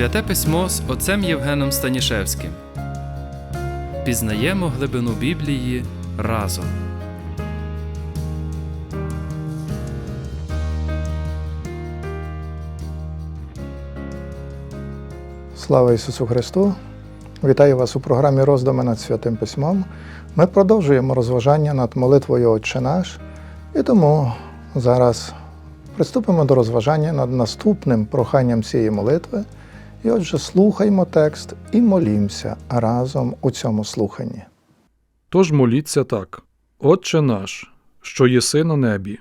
Святе письмо з отцем Євгеном Станішевським. Пізнаємо глибину Біблії разом. Слава Ісусу Христу! Вітаю вас у програмі Роздуми над Святим Письмом. Ми продовжуємо розважання над молитвою Отче наш, і тому зараз приступимо до розважання над наступним проханням цієї молитви. І отже, слухаймо текст і молімося разом у цьому слуханні. Тож моліться так: Отче наш, що єси на небі,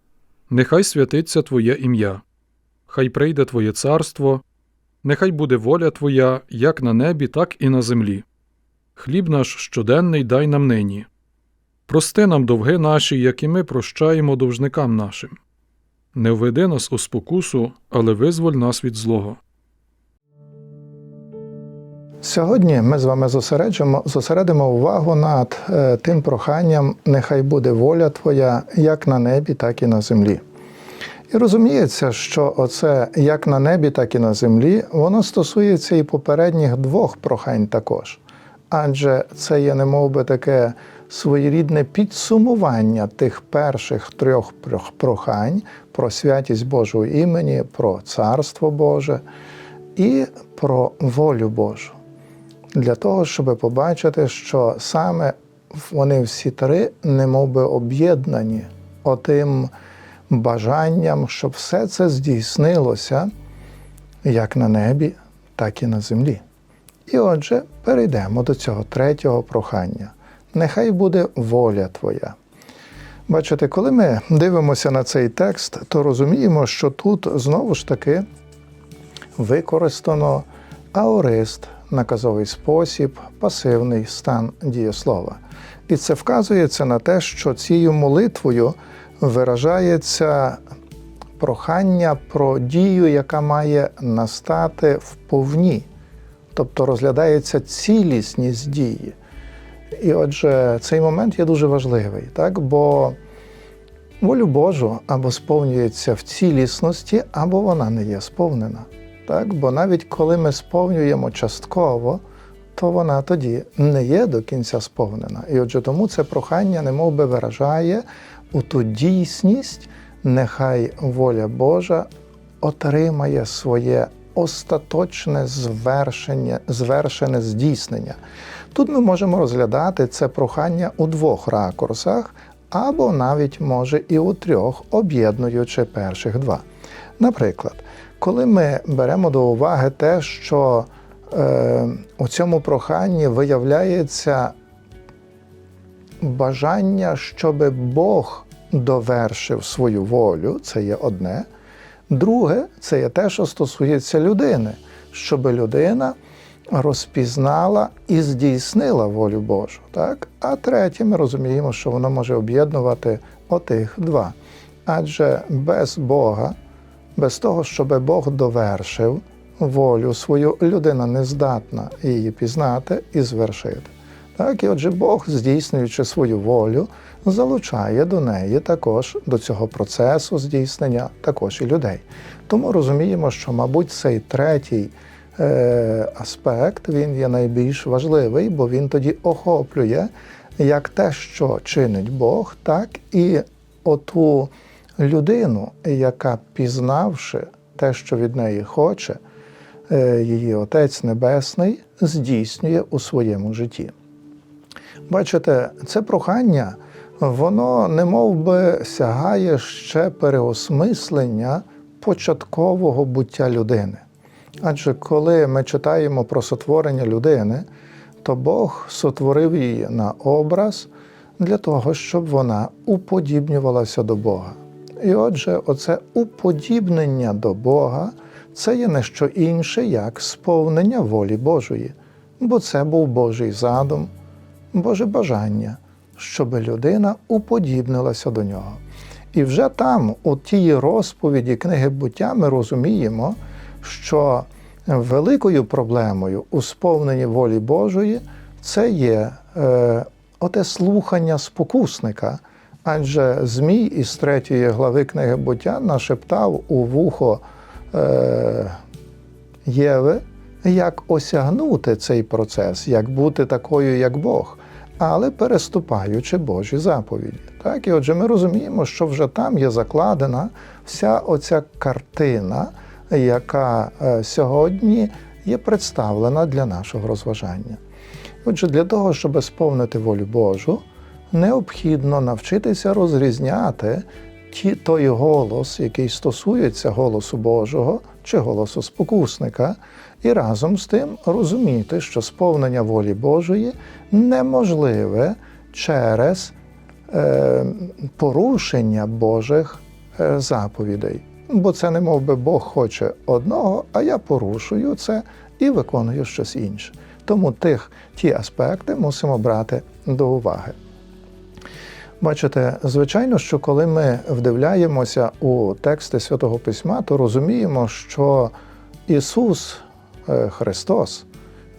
нехай святиться Твоє ім'я, хай прийде Твоє царство, нехай буде воля Твоя як на небі, так і на землі. Хліб наш щоденний дай нам нині. Прости нам довги наші, як і ми прощаємо довжникам нашим. Не введи нас у спокусу, але визволь нас від злого. Сьогодні ми з вами зосереджимо, зосередимо увагу над е, тим проханням Нехай буде воля Твоя як на небі, так і на землі. І розуміється, що оце як на небі, так і на землі, воно стосується і попередніх двох прохань також. Адже це є немов би таке своєрідне підсумування тих перших трьох прохань про святість Божого імені, про Царство Боже і про волю Божу для того, щоб побачити, що саме вони всі три немов би об'єднані отим бажанням, щоб все це здійснилося як на небі, так і на землі. І отже, перейдемо до цього третього прохання. Нехай буде воля Твоя. Бачите, коли ми дивимося на цей текст, то розуміємо, що тут знову ж таки використано аорист, наказовий спосіб, пасивний стан дієслова. І це вказується на те, що цією молитвою виражається прохання про дію, яка має настати вповні, тобто розглядається цілісність дії. І отже, цей момент є дуже важливий, так? бо волю Божу або сповнюється в цілісності, або вона не є сповнена. Так? Бо навіть коли ми сповнюємо частково, то вона тоді не є до кінця сповнена. І отже, тому це прохання немов би виражає у ту дійсність, нехай воля Божа отримає своє остаточне звершення, звершене здійснення. Тут ми можемо розглядати це прохання у двох ракурсах, або навіть може і у трьох, об'єднуючи перших два. Наприклад, коли ми беремо до уваги те, що е, у цьому проханні виявляється бажання, щоб Бог довершив свою волю, це є одне. Друге, це є те, що стосується людини, щоб людина розпізнала і здійснила волю Божу. Так? А третє, ми розуміємо, що воно може об'єднувати отих два. Адже без Бога, без того, щоб Бог довершив волю свою, людина не здатна її пізнати і звершити. Так, і отже, Бог, здійснюючи свою волю, залучає до неї також до цього процесу здійснення також і людей. Тому розуміємо, що, мабуть, цей третій е, аспект він є найбільш важливий, бо він тоді охоплює як те, що чинить Бог, так і оту людину, яка, пізнавши те, що від неї хоче, е, її Отець Небесний здійснює у своєму житті. Бачите, це прохання, воно не би сягає ще переосмислення початкового буття людини. Адже коли ми читаємо про сотворення людини, то Бог сотворив її на образ для того, щоб вона уподібнювалася до Бога. І отже, оце уподібнення до Бога це є не що інше, як сповнення волі Божої, бо це був Божий задум. Боже бажання, щоб людина уподібнилася до нього. І вже там, у тій розповіді книги буття, ми розуміємо, що великою проблемою у сповненні волі Божої це є е, оте слухання спокусника. Адже Змій із третьої глави книги буття нашептав у вухо е, Єви, як осягнути цей процес, як бути такою, як Бог, але переступаючи Божі заповіді. Так, і отже, ми розуміємо, що вже там є закладена вся оця картина, яка е, сьогодні є представлена для нашого розважання. Отже, для того, щоб сповнити волю Божу, необхідно навчитися розрізняти той голос, який стосується голосу Божого чи голосу спокусника, і разом з тим розуміти, що сповнення волі Божої неможливе через е, порушення Божих е, заповідей. Бо це не мов би Бог хоче одного, а я порушую це і виконую щось інше. Тому тих, ті аспекти мусимо брати до уваги. Бачите, звичайно, що коли ми вдивляємося у тексти Святого Письма, то розуміємо, що Ісус е, Христос,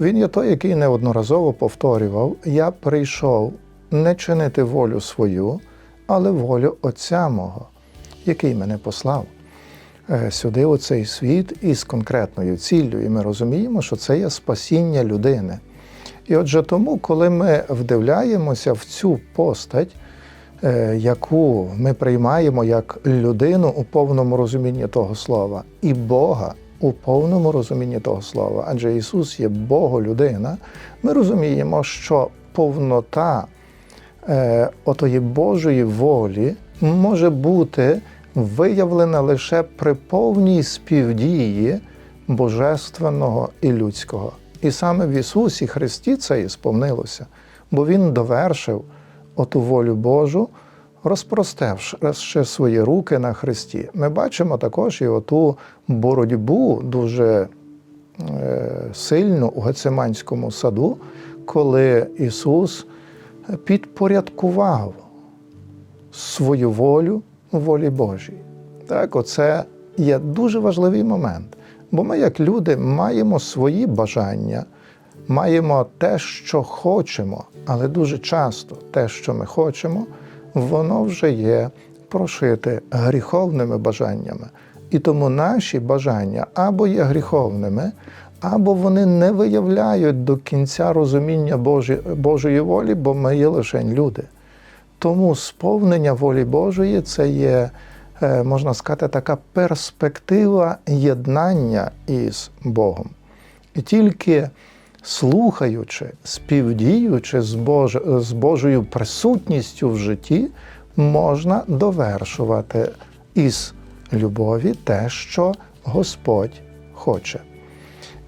Він є той, який неодноразово повторював: Я прийшов не чинити волю свою, але волю Отця мого, який мене послав е, сюди, у цей світ, із конкретною ціллю. І ми розуміємо, що це є спасіння людини. І отже, тому, коли ми вдивляємося в цю постать, яку ми приймаємо як людину у повному розумінні того слова, і Бога у повному розумінні того слова, адже Ісус є Бого-людина, ми розуміємо, що повнота е, отої Божої волі може бути виявлена лише при повній співдії божественного і людського. І саме в Ісусі Христі це і сповнилося, бо Він довершив оту волю Божу, розпростевши свої руки на Христі. Ми бачимо також і оту боротьбу дуже е, сильну у Гециманському саду, коли Ісус підпорядкував свою волю волі Божій. Так, оце є дуже важливий момент. Бо ми, як люди, маємо свої бажання, маємо те, що хочемо, але дуже часто те, що ми хочемо, воно вже є прошите гріховними бажаннями. І тому наші бажання або є гріховними, або вони не виявляють до кінця розуміння Божої, волі, бо ми є лише люди. Тому сповнення волі Божої це є, е, можна сказати, така перспектива єднання із Богом. І тільки слухаючи, співдіючи з, Бож... з Божою присутністю в житті, можна довершувати із любові те, що Господь хоче.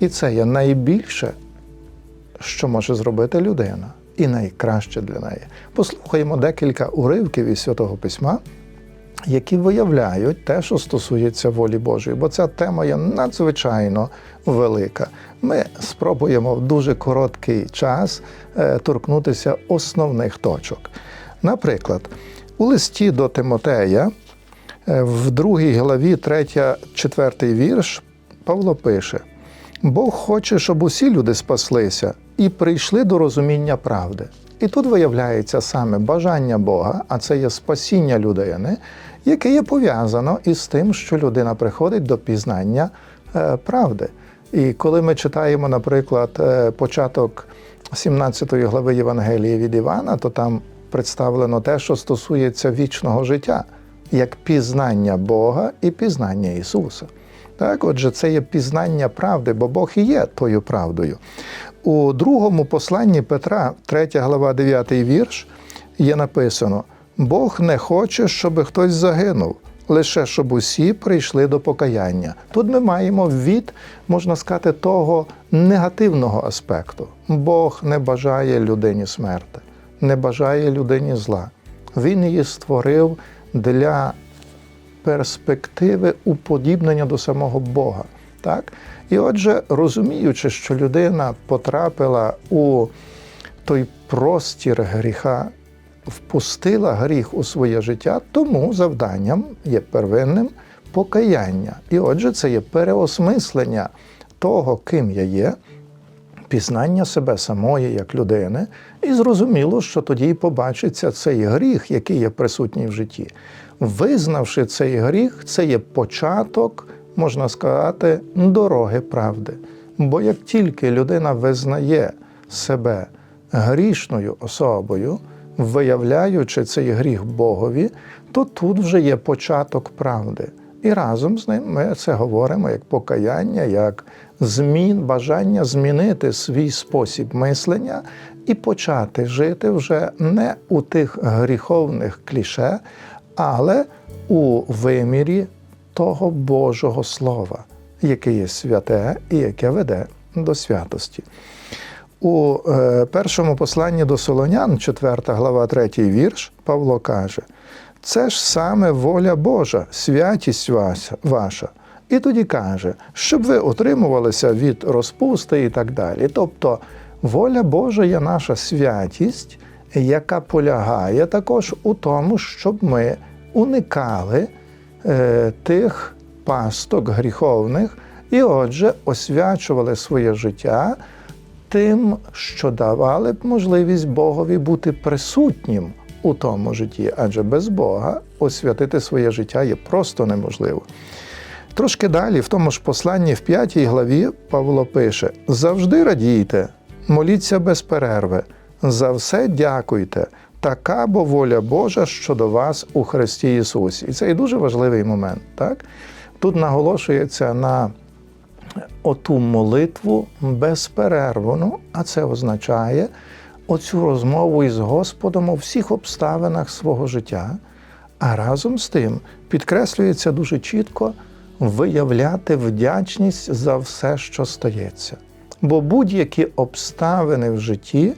І це є найбільше, що може зробити людина, і найкраще для неї. Послухаємо декілька уривків із Святого Письма, які виявляють те, що стосується волі Божої, бо ця тема є надзвичайно велика. Ми спробуємо в дуже короткий час е, торкнутися основних точок. Наприклад, у листі до Тимотея, е, в другій главі, 3-4 вірш, Павло пише: Бог хоче, щоб усі люди спаслися і прийшли до розуміння правди. І тут виявляється саме бажання Бога, а це є спасіння людини, яке є пов'язано із тим, що людина приходить до пізнання е, правди. І коли ми читаємо, наприклад, е, початок 17 глави Євангелії від Івана, то там представлено те, що стосується вічного життя, як пізнання Бога і пізнання Ісуса. Так, отже, це є пізнання правди, бо Бог і є тою правдою. У другому посланні Петра, 3 глава, 9 вірш, є написано: Бог не хоче, щоб хтось загинув, лише щоб усі прийшли до покаяння. Тут ми маємо від, можна сказати, того негативного аспекту. Бог не бажає людині смерти, не бажає людині зла. Він її створив для перспективи уподібнення до самого Бога. Так? І отже, розуміючи, що людина потрапила у той простір гріха, впустила гріх у своє життя, тому завданням є первинним покаяння. І отже, це є переосмислення того, ким я є, пізнання себе самої як людини, і зрозуміло, що тоді й побачиться цей гріх, який є присутній в житті. Визнавши цей гріх, це є початок, можна сказати, дороги правди. Бо як тільки людина визнає себе грішною особою, виявляючи цей гріх Богові, то тут вже є початок правди. І разом з ним ми це говоримо як покаяння, як змін, бажання змінити свій спосіб мислення і почати жити вже не у тих гріховних кліше, але у вимірі того Божого Слова, яке є святе і яке веде до святості. У е, першому посланні до Солонян, 4 глава, 3 вірш, Павло каже: це ж саме воля Божа, святість ваша-. І тоді каже, щоб ви утримувалися від розпусти і так далі. Тобто воля Божа є наша святість, яка полягає також у тому, щоб ми уникали е, тих пасток гріховних і, отже, освячували своє життя тим, що давали б можливість Богові бути присутнім у тому житті, адже без Бога освятити своє життя є просто неможливо. Трошки далі, в тому ж посланні в 5 главі, Павло пише: завжди радійте, моліться без перерви, за все дякуйте. Така бо воля Божа щодо вас у Христі Ісусі. І це і дуже важливий момент. Так? Тут наголошується на оту молитву безперервну, а це означає оцю розмову із Господом у всіх обставинах свого життя. А разом з тим підкреслюється дуже чітко виявляти вдячність за все, що стається. Бо будь-які обставини в житті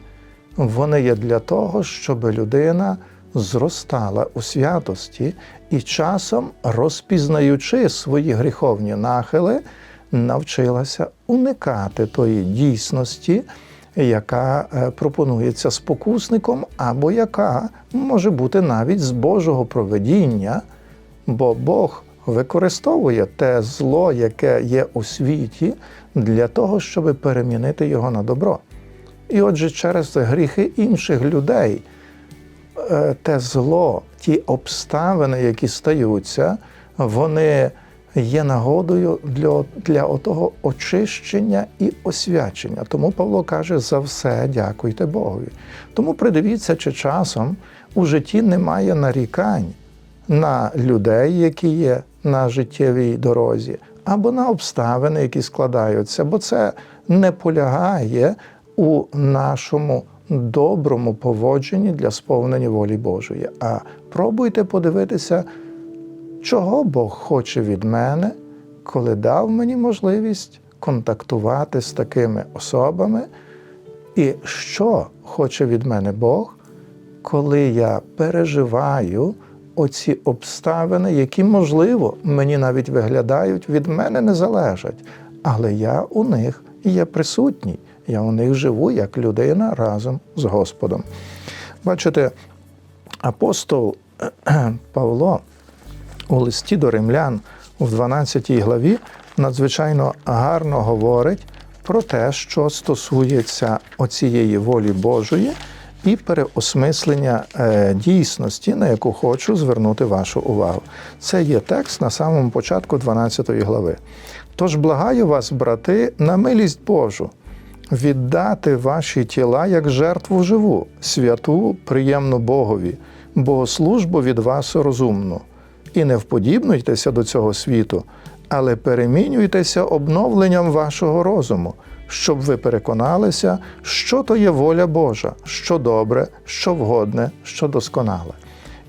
вони є для того, щоб людина зростала у святості і часом, розпізнаючи свої гріховні нахили, навчилася уникати тої дійсності, яка е, пропонується спокусником, або яка може бути навіть з Божого проведіння, бо Бог використовує те зло, яке є у світі, для того, щоб перемінити його на добро. І отже, через гріхи інших людей е, те зло, ті обставини, які стаються, вони є нагодою для, для отого очищення і освячення. Тому Павло каже: за все дякуйте Богові. Тому придивіться, чи часом у житті немає нарікань на людей, які є на життєвій дорозі, або на обставини, які складаються, бо це не полягає у нашому доброму поводженні для сповнення волі Божої. А пробуйте подивитися, чого Бог хоче від мене, коли дав мені можливість контактувати з такими особами, і що хоче від мене Бог, коли я переживаю оці обставини, які, можливо, мені навіть виглядають, від мене не залежать, але я у них є присутній, я у них живу як людина разом з Господом. Бачите, апостол Павло у листі до римлян у 12 главі надзвичайно гарно говорить про те, що стосується оцієї волі Божої і переосмислення е, дійсності, на яку хочу звернути вашу увагу. Це є текст на самому початку 12 глави. Тож благаю вас, брати, на милість Божу, віддати ваші тіла як жертву живу, святу, приємну Богові, богослужбу від вас розумну. І не вподібнуйтеся до цього світу, але перемінюйтеся обновленням вашого розуму, щоб ви переконалися, що то є воля Божа, що добре, що вгодне, що досконале.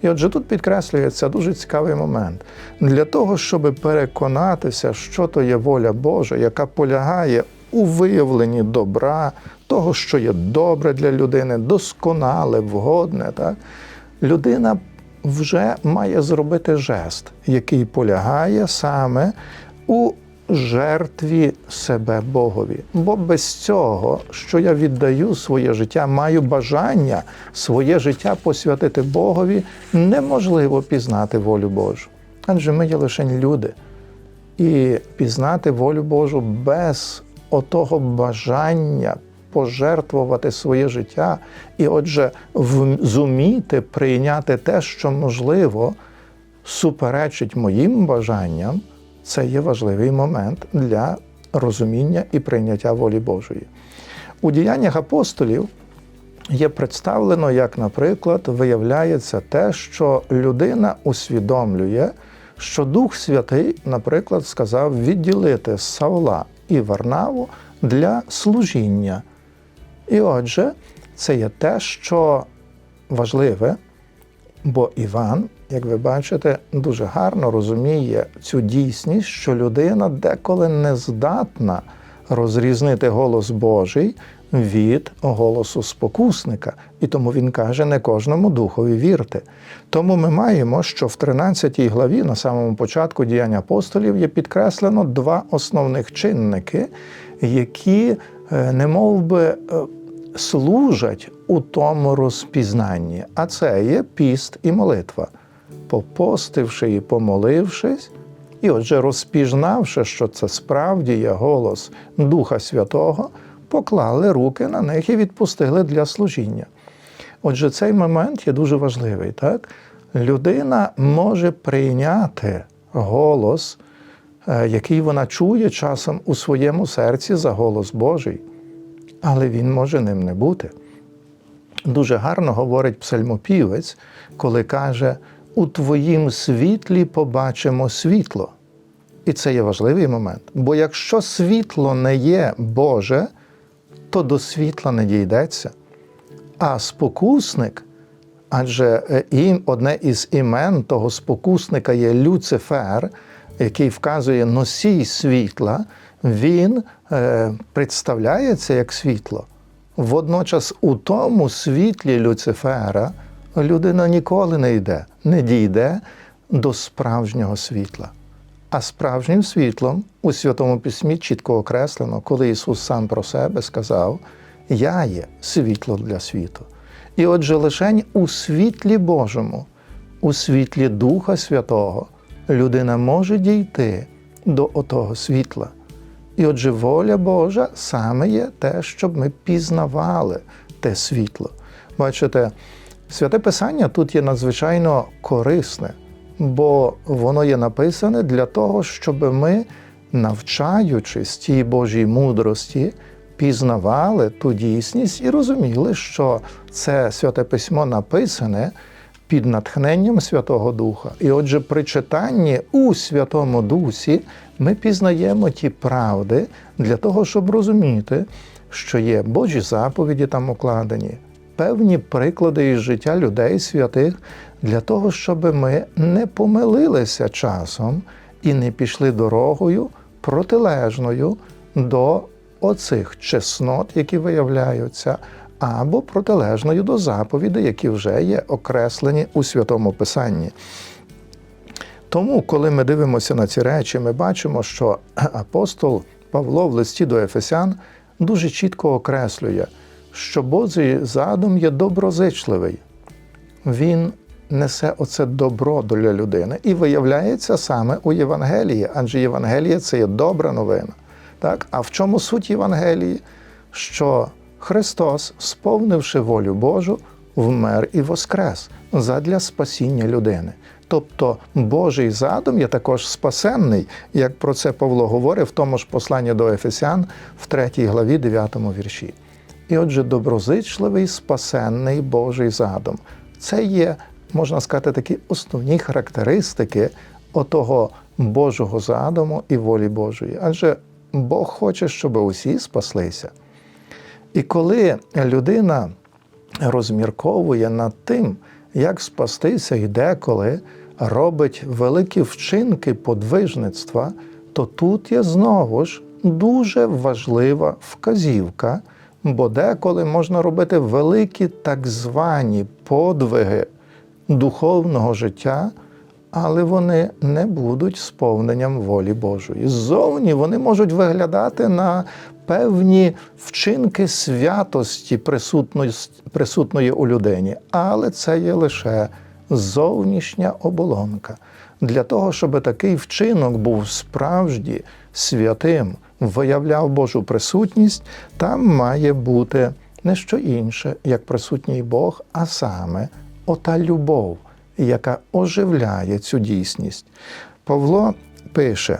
І отже, тут підкреслюється дуже цікавий момент. Для того, щоб переконатися, що то є воля Божа, яка полягає у виявленні добра, того, що є добре для людини, досконале, вгодне, так? людина вже має зробити жест, який полягає саме у жертві себе Богові. Бо без цього, що я віддаю своє життя, маю бажання своє життя посвятити Богові, неможливо пізнати волю Божу. Адже ми є лише люди. І пізнати волю Божу без отого бажання пожертвувати своє життя, і отже, зуміти прийняти те, що можливо суперечить моїм бажанням, це є важливий момент для розуміння і прийняття волі Божої. У діяннях апостолів є представлено, як, наприклад, виявляється те, що людина усвідомлює, що Дух Святий, наприклад, сказав відділити Савла і Варнаву для служіння. І отже, це є те, що важливе, бо Іван, як ви бачите, дуже гарно розуміє цю дійсність, що людина деколи не здатна розрізнити голос Божий від голосу спокусника. І тому він каже, не кожному духові вірте. Тому ми маємо, що в 13 главі, на самому початку діяння апостолів, є підкреслено два основних чинники, які не мов би, е, служать у тому розпізнанні, а це є піст і молитва. Попостивши і помолившись, і отже, розпізнавши, що це справді є голос Духа Святого, поклали руки на них і відпустили для служіння. Отже, цей момент є дуже важливий. Так? Людина може прийняти голос, е, який вона чує часом у своєму серці за голос Божий, але він може ним не бути. Дуже гарно говорить псальмопівець, коли каже: у твоїм світлі побачимо світло. І це є важливий момент. Бо якщо світло не є Боже, то до світла не дійдеться. А спокусник, адже е, одне із імен того спокусника є Люцифер, який вказує носій світла, він е, представляється як світло. Водночас у тому світлі Люцифера людина ніколи не йде, не дійде до справжнього світла. А справжнім світлом у Святому Письмі чітко окреслено, коли Ісус сам про себе сказав: Я є світло для світу. І отже, лишень у світлі Божому, у світлі Духа Святого, людина може дійти до отого світла. І отже, воля Божа саме є те, щоб ми пізнавали те світло. Бачите, святе Писання тут є надзвичайно корисне, бо воно є написане для того, щоб ми, навчаючись тій Божій мудрості, пізнавали ту дійсність і розуміли, що це святе письмо написане під натхненням Святого Духа. І отже, при читанні у Святому Дусі ми пізнаємо ті правди для того, щоб розуміти, що є Божі заповіді там укладені, певні приклади із життя людей святих, для того, щоб ми не помилилися часом і не пішли дорогою протилежною до оцих чеснот, які виявляються, або протилежною до заповідей, які вже є окреслені у Святому Писанні. Тому, коли ми дивимося на ці речі, ми бачимо, що апостол Павло в листі до Ефесян дуже чітко окреслює, що Божий задум є доброзичливий. Він несе оце добро для людини і виявляється саме у Євангелії, адже Євангеліє це є добра новина. Так? А в чому суть Євангелії? Що Христос, сповнивши волю Божу, вмер і воскрес задля спасіння людини. Тобто Божий задум є також спасенний, як про це Павло говорить в тому ж посланні до Ефесян в 3 главі 9 вірші. І отже, доброзичливий спасенний Божий задум. Це є, можна сказати, такі основні характеристики отого Божого задуму і волі Божої. Адже Бог хоче, щоб усі спаслися. І коли людина розмірковує над тим, як спастися і деколи робить великі вчинки подвижництва, то тут є знову ж дуже важлива вказівка, бо деколи можна робити великі так звані подвиги духовного життя, але вони не будуть сповненням волі Божої. Ззовні вони можуть виглядати на певні вчинки святості присутної, у людині, але це є лише зовнішня оболонка. Для того, щоб такий вчинок був справді святим, виявляв Божу присутність, там має бути не що інше, як присутній Бог, а саме ота любов, яка оживляє цю дійсність. Павло пише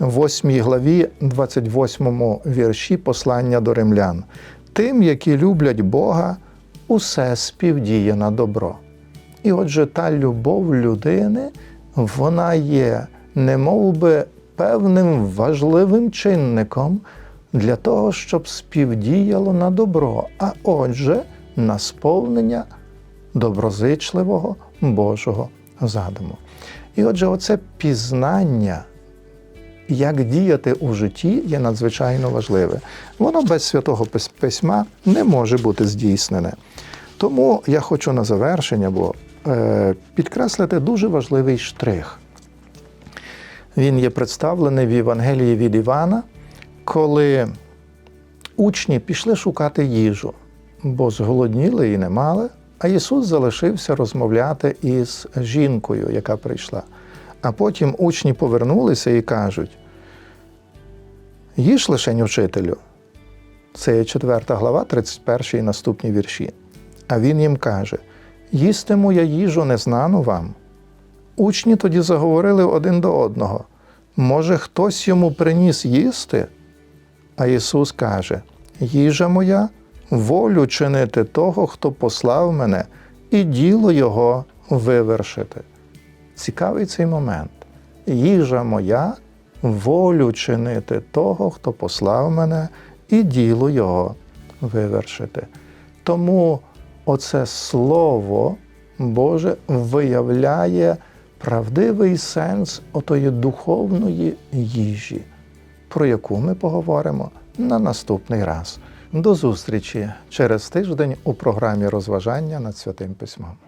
8 главі, 28 вірші послання до римлян. Тим, які люблять Бога, усе співдіє на добро. І отже, та любов людини, вона є немов би певним важливим чинником для того, щоб співдіяло на добро, а отже, на сповнення доброзичливого Божого задуму. І отже, оце пізнання, як діяти у житті, є надзвичайно важливе. Воно без святого письма не може бути здійснене. Тому я хочу на завершення бо, е, підкреслити дуже важливий штрих. Він є представлений в Євангелії від Івана, коли учні пішли шукати їжу, бо зголодніли і не мали, а Ісус залишився розмовляти із жінкою, яка прийшла. А потім учні повернулися і кажуть: їж лишень учителю. Це є 4 глава, 31 і наступні вірші. А він їм каже: їстиму я їжу незнану вам. Учні тоді заговорили один до одного. Може, хтось йому приніс їсти? А Ісус каже: Їжа моя, волю чинити того, хто послав мене, і діло Його вивершити. Цікавий цей момент. Їжа моя, волю чинити того, хто послав мене, і діло Його вивершити. Тому оце Слово Боже виявляє правдивий сенс отої духовної їжі, про яку ми поговоримо на наступний раз. До зустрічі через тиждень у програмі розважання над святим письмом.